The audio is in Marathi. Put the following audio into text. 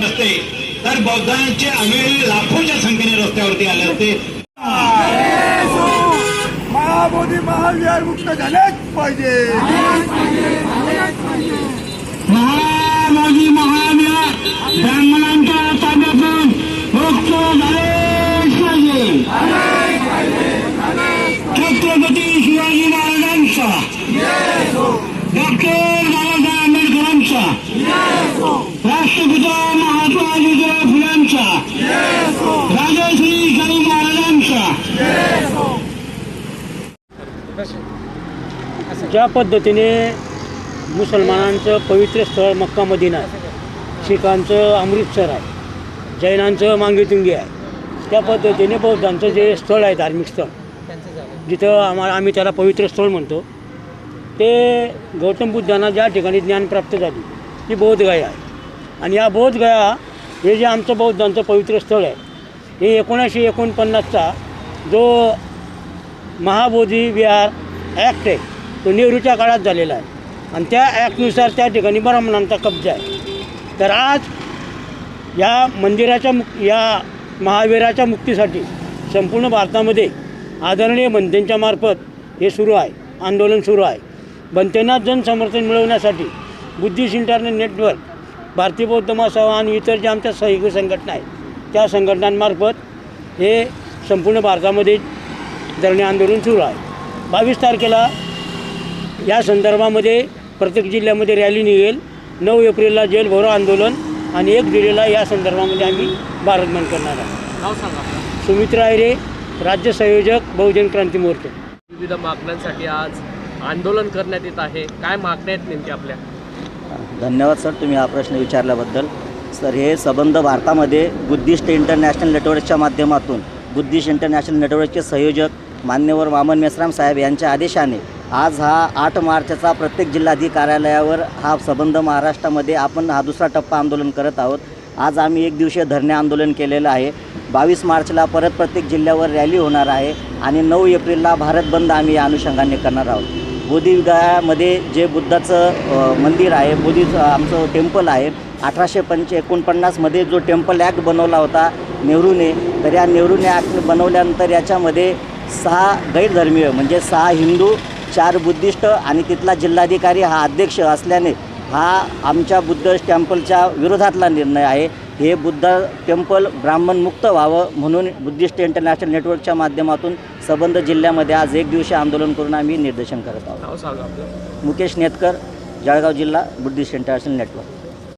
नसते तर बौद्धांचे आम्ही लाखोच्या संख्येने रस्त्यावरती आले असते. महाबोधी महाविहार मुक्त झालेच पाहिजे. महामाजी महाविहार ब्राह्मणांच्या ताब्यातून मुक्त झालेच पाहिजे. ज्या पद्धतीने मुसलमानांचं पवित्र स्थळ मक्का मदिना आहे शिखांचं अमृतसर आहे जैनांचं मांगेतुंगी आहे त्या पद्धतीने बौद्धांचं जे स्थळ आहे धार्मिक स्थळ जिथं आम्हाला आम्ही त्याला पवित्र स्थळ म्हणतो ते गौतम बुद्धांना ज्या ठिकाणी ज्ञान प्राप्त झाली ती बोधगया आहे. आणि या बोधगया हे जे आमचं बौद्धांचं पवित्र स्थळ आहे हे एकोणीसशे एकोणपन्नासचा जो महाबोधी विहार ॲक्ट आहे तो नेहरूच्या काळात झालेला आहे. आणि त्या ॲक्टनुसार त्या ठिकाणी ब्राह्मणांचा कब्जा आहे. तर आज या मंदिराच्या मुक् या महावीराच्या मुक्तीसाठी संपूर्ण भारतामध्ये आदरणीय बनतेंच्या मार्फत हे सुरू आहे. आंदोलन सुरू आहे. बनतेंना जनसमर्थन मिळवण्यासाठी बुद्धिस्ट इंटरनेट नेटवर्क भारतीय बौद्ध महासभा आणि इतर ज्या आमच्या सहयोगी संघटना आहेत त्या संघटनांमार्फत हे संपूर्ण भारतामध्ये धरणे आंदोलन सुरू आहे. बावीस तारखेला या संदर्भामध्ये प्रत्येक जिल्ह्यामध्ये रॅली निघेल. नऊ एप्रिलला जेल भरो आंदोलन आणि एक जुलैला या संदर्भामध्ये आम्ही भारत बंद करणार आहोत. नाव सांगा. सुमित्रा आयरे राज्य संयोजक बहुजन क्रांती मोर्चा. विविध मागण्यांसाठी आज आंदोलन करण्यात येत आहे. काय मागण्या आहेत नेमक्या आपल्या? धन्यवाद सर तुम्ही हा प्रश्न विचारल्याबद्दल. सर हे संबंध भारतामध्ये बुद्धिस्ट इंटरनॅशनल नेटवर्कच्या माध्यमातून बुद्धिस्ट इंटरनॅशनल नेटवर्कचे संयोजक मान्यवर वामन मेश्राम साहेब यांच्या आदेशाने आज हा आठ मार्चचा प्रत्येक जिल्हाधिकारी कार्यालयावर हा संबंध महाराष्ट्रामध्ये आपण हा दुसरा टप्पा आंदोलन करत आहोत. आज आम्ही एक दिवशीय धरणे आंदोलन केलेलं आहे. बावीस मार्चला परत प्रत्येक जिल्ह्यावर रॅली होणार आहे आणि नऊ एप्रिलला भारत बंद आम्ही या अनुषंगाने करणार आहोत. बोधिगयामध्ये जे बुद्धाचं मंदिर आहे बोधीचं आमचं टेम्पल आहे अठराशे पंच एकोणपन्नासमध्ये जो टेम्पल ॲक्ट बनवला होता नेहरूने तर या नेहरूने ॲक्ट बनवल्यानंतर याच्यामध्ये सहा गैरधर्मीय म्हणजे सहा हिंदू चार बुद्धिस्ट आणि तिथला जिल्हाधिकारी हा अध्यक्ष असल्याने हा आमच्या बुद्ध टेम्पलच्या विरोधातला निर्णय आहे. हे बुद्ध टेम्पल ब्राह्मणमुक्त व्हावं म्हणून बुद्धिस्ट इंटरनॅशनल नेटवर्कच्या माध्यमातून संबंध जिल्ह्यामध्ये आज एक दिवशी आंदोलन करून आम्ही निर्देशन करत आहोत. मुकेश नेतकर जळगाव जिल्हा बुद्धिस्ट इंटरनॅशनल नेटवर्क.